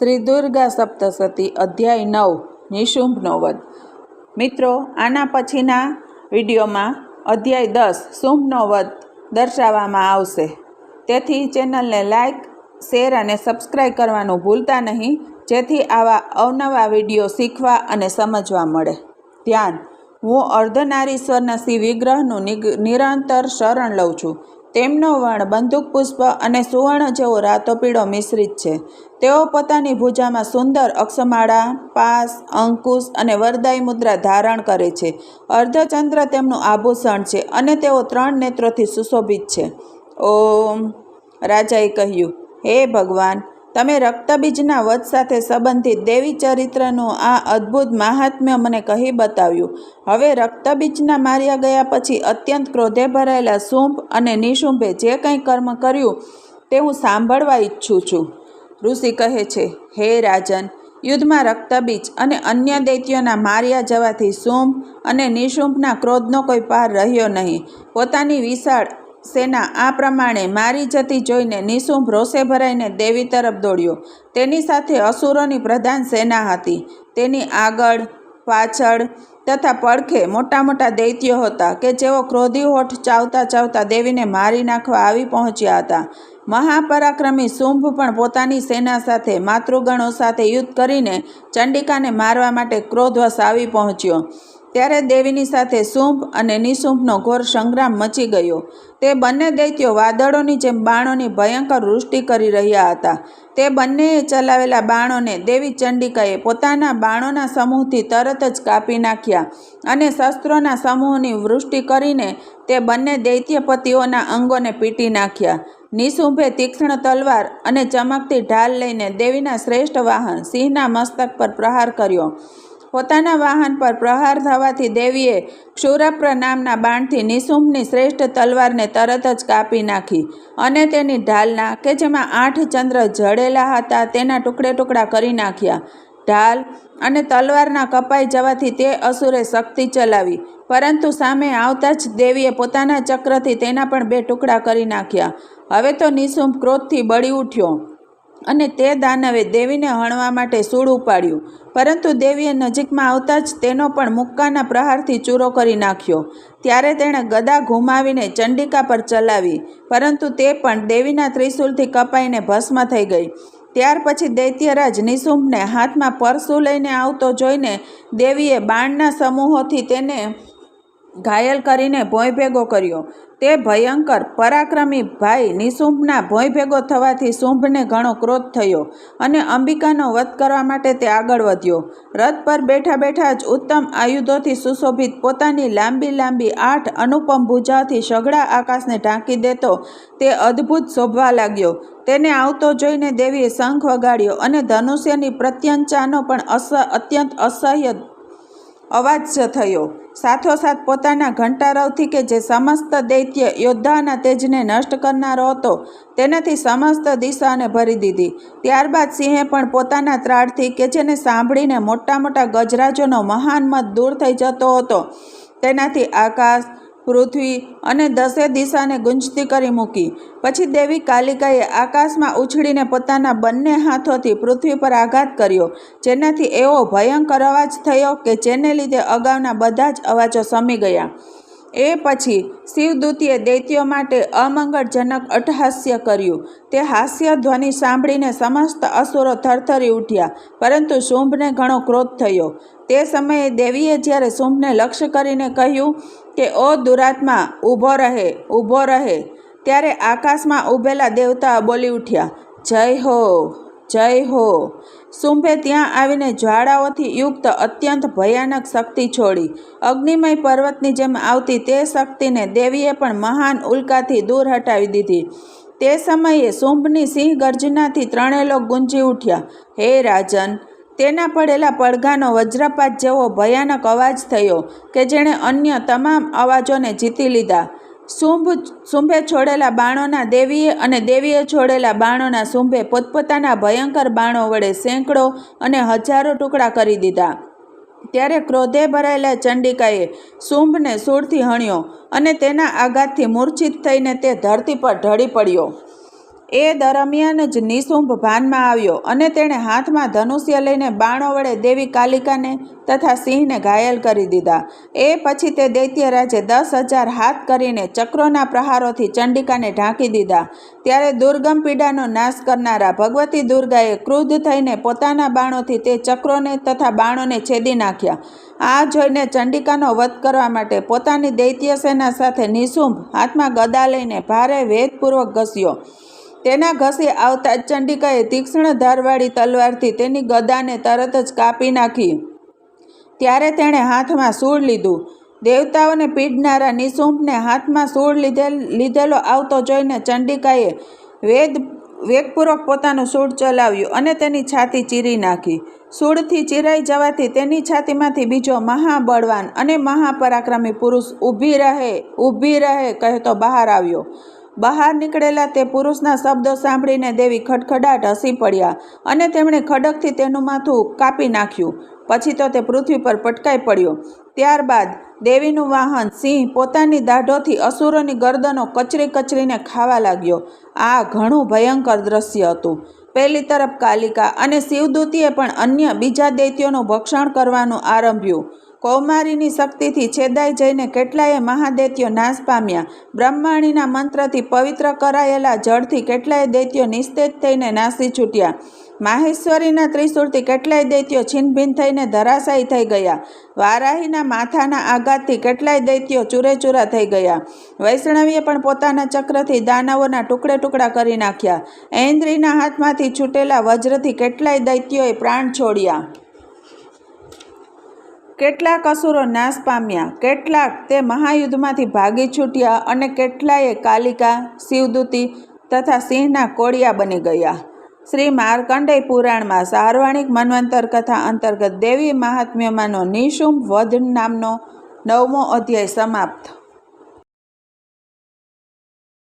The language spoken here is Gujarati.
શ્રી દુર્ગા સપ્તસતી અધ્યાય નવ નિશુંભનો વધ મિત્રો, આના પછીના વિડીયોમાં અધ્યાય દસ શુંભનો વધ દર્શાવવામાં આવશે. તેથી ચેનલને લાઇક શેર અને સબસ્ક્રાઈબ કરવાનું ભૂલતા નહીં, જેથી આવા અવનવા વીડિયો શીખવા અને સમજવા મળે. ધ્યાન, હું અર્ધનારીશ્વરના શિવ વિગ્રહનું નિરંતર શરણ લઉં છું. તેમનો વર્ણ બંદૂક, પુષ્પ અને સુવર્ણ જેવો રાતો પીળો મિશ્રિત છે. તેઓ પોતાની ભુજામાં સુંદર અક્ષમાળા, પાસ, અંકુશ અને વરદાયી મુદ્રા ધારણ કરે છે. અર્ધચંદ્ર તેમનું આભૂષણ છે અને તેઓ ત્રણ નેત્રોથી સુશોભિત છે. ઓમ, રાજાએ કહ્યું, હે ભગવાન તમે રક્તબીજના વધ સાથે સંબંધિત દેવી ચરિત્રનું આ અદ્ભુત મહાત્મ્ય મને કહી બતાવ્યું. હવે રક્તબીજના માર્યા ગયા પછી અત્યંત ક્રોધે ભરાયેલા શુંભ અને નિશુંભે જે કંઈ કર્મ કર્યું તે હું સાંભળવા ઈચ્છું છું. ઋષિ કહે છે, હે રાજન, યુદ્ધમાં રક્તબીજ અને અન્ય દૈત્યોના માર્યા જવાથી શુંભ અને નિશુંભના ક્રોધનો કોઈ પાર રહ્યો નહીં. પોતાની વિશાળ સેના આ પ્રમાણે મારી જતી જોઈને નિશુંભ રોષે ભરાઈને દેવી તરફ દોડ્યો. તેની સાથે અસુરોની પ્રધાન સેના હતી. તેની આગળ, પાછળ તથા પડખે મોટા મોટા દૈત્યો હતા કે જેઓ ક્રોધી હોઠ ચાવતા ચાવતા દેવીને મારી નાખવા આવી પહોંચ્યા હતા. મહાપરાક્રમી શુંભ પણ પોતાની સેના સાથે, માતૃગણો સાથે યુદ્ધ કરીને ચંડિકાને મારવા માટે ક્રોધવશ આવી પહોંચ્યો. ત્યારે દેવીની સાથે શુંભ અને નિશુંભનો ઘોર સંગ્રામ મચી ગયો. તે બંને દૈત્યો વાદળોની જેમ બાણોની ભયંકર વૃષ્ટિ કરી રહ્યા હતા. તે બંનેએ ચલાવેલા બાણોને દેવી ચંડિકાએ પોતાના બાણોના સમૂહથી તરત જ કાપી નાખ્યા અને શસ્ત્રોના સમૂહની વૃષ્ટિ કરીને તે બંને દૈત્યપતિઓના અંગોને પીટી નાખ્યા. નિશુંભે તીક્ષ્ણ તલવાર અને ચમકતી ઢાલ લઈને દેવીના શ્રેષ્ઠ વાહન સિંહના મસ્તક પર પ્રહાર કર્યો. પોતાના વાહન પર પ્રહાર થવાથી દેવીએ ક્ષુરપ્ર નામના બાણથી નિશુંભની શ્રેષ્ઠ તલવારને તરત જ કાપી નાખી અને તેની ઢાલના કે જેમાં આઠ ચંદ્ર જડેલા હતા તેના ટુકડે ટુકડા કરી નાખ્યા. ઢાલ અને તલવારના કપાઈ જવાથી તે અસુરે શક્તિ ચલાવી, પરંતુ સામે આવતા જ દેવીએ પોતાના ચક્રથી તેના પણ બે ટુકડા કરી નાખ્યા. હવે તો નિશુંભ ક્રોધથી બળી ઉઠ્યો. અને તે દાનવે દેવીને હણવા માટે સૂળ ઉપાડ્યું. પરંતુ દેવીએ નજીકમાં આવતા જ તેનો પણ મુક્કાના પ્રહારથી ચૂરો કરી નાખ્યો. ત્યારે તેણે ગદા ઘુમાવીને ચંડિકા પર ચલાવી, પરંતુ તે પણ દેવીના ત્રિશૂળથી કપાઈને ભસ્મ થઈ ગઈ. ત્યાર પછી દૈત્યરાજ નિશુંભને હાથમાં પરસું લઈને આવતો જોઈને દેવીએ બાણના સમૂહોથી તેને ઘાયલ કરીને ભોંય ભેગો કર્યો. તે ભયંકર પરાક્રમી ભાઈ નિશુંભના ભોંય ભેગો થવાથી શુંભને ઘણો ક્રોધ થયો અને અંબિકાનો વધ કરવા માટે તે આગળ વધ્યો. રથ પર બેઠા બેઠા જ ઉત્તમ આયુધોથી સુશોભિત પોતાની લાંબી લાંબી આઠ અનુપમ ભુજાઓથી સઘળા આકાશને ઢાંકી દેતો તે અદ્ભુત શોભવા લાગ્યો. તેને આવતો જોઈને દેવીએ શંખ વગાડ્યો અને ધનુષ્યની પ્રત્યંચાનો પણ અસ, અત્યંત અસહ્ય અવાજ થયો. સાથોસાથ પોતાના ઘંટારવથી કે જે સમસ્ત દૈત્ય યોદ્ધાના તેજને નષ્ટ કરનારો હતો, તેનાથી સમસ્ત દિશાને ભરી દીધી. ત્યારબાદ સિંહે પણ પોતાના ત્રાડથી કે જેને સાંભળીને મોટા મોટા ગજરાજોનો મહાન મત દૂર થઈ જતો હતો, તેનાથી આકાશ પૃથ્વી અને દસે દિશાને ગુંજતી કરી મૂકી. પછી દેવી કાલિકાએ આકાશમાં ઉછળીને પોતાના બંને હાથોથી પૃથ્વી પર આઘાત કર્યો, જેનાથી એવો ભયંકર અવાજ થયો કે જેને લીધે અગાઉના બધા જ અવાજો સમી ગયા. એ પછી શિવદૂતીએ દૈત્યો માટે અમંગળજનક અટહાસ્ય કર્યું. તે હાસ્ય ધ્વનિ સાંભળીને સમસ્ત અસુરો થરથરી ઉઠ્યા, પરંતુ શુંભને ઘણો ક્રોધ થયો. તે સમયે દેવીએ જ્યારે શુંભને લક્ષ્ય કરીને કહ્યું કે, ઓ દુરાત્મા, ઊભો રહે ઊભો રહે, ત્યારે આકાશમાં ઊભેલા દેવતા બોલી ઉઠ્યા, જય હો જય હો. શુંભે ત્યાં આવીને જ્વાળાઓથી યુક્ત અત્યંત ભયાનક શક્તિ છોડી, અગ્નિમય પર્વતની જેમ આવતી તે શક્તિને દેવીએ પણ મહાન ઉલ્કાથી દૂર હટાવી દીધી. તે સમયે શુંભની સિંહ ગર્જનાથી ત્રણેય લોક ગુંજી ઉઠ્યા, હે રાજન તેના પડેલા પડઘાનો વજ્રપાત જેવો ભયાનક અવાજ થયો કે જેણે અન્ય તમામ અવાજોને જીતી લીધા. શુંભ શુંભે છોડેલા બાણોના દેવીએ અને દેવીએ છોડેલા બાણોના શુંભે પોતપોતાના ભયંકર બાણો વડે સેંકડો અને હજારો ટુકડા કરી દીધા. ત્યારે ક્રોધે ભરાયેલા ચંડિકાએ શુંભને સૂળથી હણ્યો અને તેના આઘાતથી મૂર્છિત થઈને તે ધરતી પર ઢળી પડ્યો. એ દરમિયાન જ નિશુંભ ભાનમાં આવ્યો અને તેણે હાથમાં ધનુષ્ય લઈને બાણો વડે દેવી કાલિકાને તથા સિંહને ઘાયલ કરી દીધા. એ પછી તે દૈત્યરાજે દસ હજાર હાથ કરીને ચક્રોના પ્રહારોથી ચંડિકાને ઢાંકી દીધા. ત્યારે દુર્ગમ પીડાનો નાશ કરનારા ભગવતી દુર્ગાએ ક્રુદ્ધ થઈને પોતાના બાણોથી તે ચક્રોને તથા બાણોને છેદી નાખ્યા. આ જોઈને ચંડિકાનો વધ કરવા માટે પોતાની દૈત્ય સેના સાથે નિશુંભ હાથમાં ગદા લઈને ભારે વેદપૂર્વક ઘસ્યો. તેના ઘસી આવતા ચંડિકાએ તીક્ષ્ણ ધારવાળી તલવારથી તેની ગદાને તરત જ કાપી નાખી. ત્યારે તેણે હાથમાં સૂળ લીધું. દેવતાઓને પીડનારા નિશુંભને હાથમાં સૂળ લીધેલ, લીધેલો આવતો જોઈને ચંડિકાએ વેદ, વેગપૂર્વક પોતાનું સૂળ ચલાવ્યું અને તેની છાતી ચીરી નાખી. સૂળથી ચીરાઈ જવાથી તેની છાતીમાંથી બીજો મહાબળવાન અને મહાપરાક્રમી પુરુષ ઊભી રહે ઊભી રહે કહેતો બહાર આવ્યો. બહાર નીકળેલા તે પુરુષના શબ્દો સાંભળીને દેવી ખડખડાટ હસી પડ્યા અને તેમણે ખડકથી તેનું માથું કાપી નાખ્યું. પછી તો તે પૃથ્વી પર પટકાઈ પડ્યો. ત્યારબાદ દેવીનું વાહન સિંહ પોતાની દાઢોથી અસુરોની ગરદનો કચરી કચરીને ખાવા લાગ્યો. આ ઘણું ભયંકર દ્રશ્ય હતું. પહેલી તરફ કાલિકા અને શિવદૂતીએ પણ અન્ય બીજા દૈત્યોનું ભક્ષણ કરવાનું આરંભ્યું. કૌમારીની શક્તિથી છેદાઈ જઈને કેટલાય મહાદૈત્યો નાશ પામ્યા. બ્રહ્માણીના મંત્રથી પવિત્ર કરાયેલા જળથી કેટલાય દૈત્યો નિસ્તેજ થઈને નાસી છૂટ્યા. માહેશ્વરીના ત્રિશૂળથી કેટલાય દૈત્યો છિનભિન થઈને ધરાશાયી થઈ ગયા. વારાહીના માથાના આઘાતથી કેટલાય દૈત્યો ચૂરેચૂરા થઈ ગયા. વૈષ્ણવીએ પણ પોતાના ચક્રથી દાનવોના ટુકડે ટુકડા કરી નાખ્યા. ઐન્દ્રીના હાથમાંથી છૂટેલા વજ્રથી કેટલાય દૈત્યોએ પ્રાણ છોડ્યા. કેટલાક અસુરો નાશ પામ્યા. કેટલાક તે મહાયુદ્ધમાંથી ભાગી છૂટ્યા અને કેટલાયે કાલિકા, શિવદૂતી તથા સિંહના કોળિયા બની ગયા. શ્રી માર્કંડેય પુરાણમાં સાર્વાણિક મન્વંતર કથા અંતર્ગત દેવી મહાત્મ્યમાંનો નિશુંભ વધ નામનો નવમો અધ્યાય સમાપ્ત.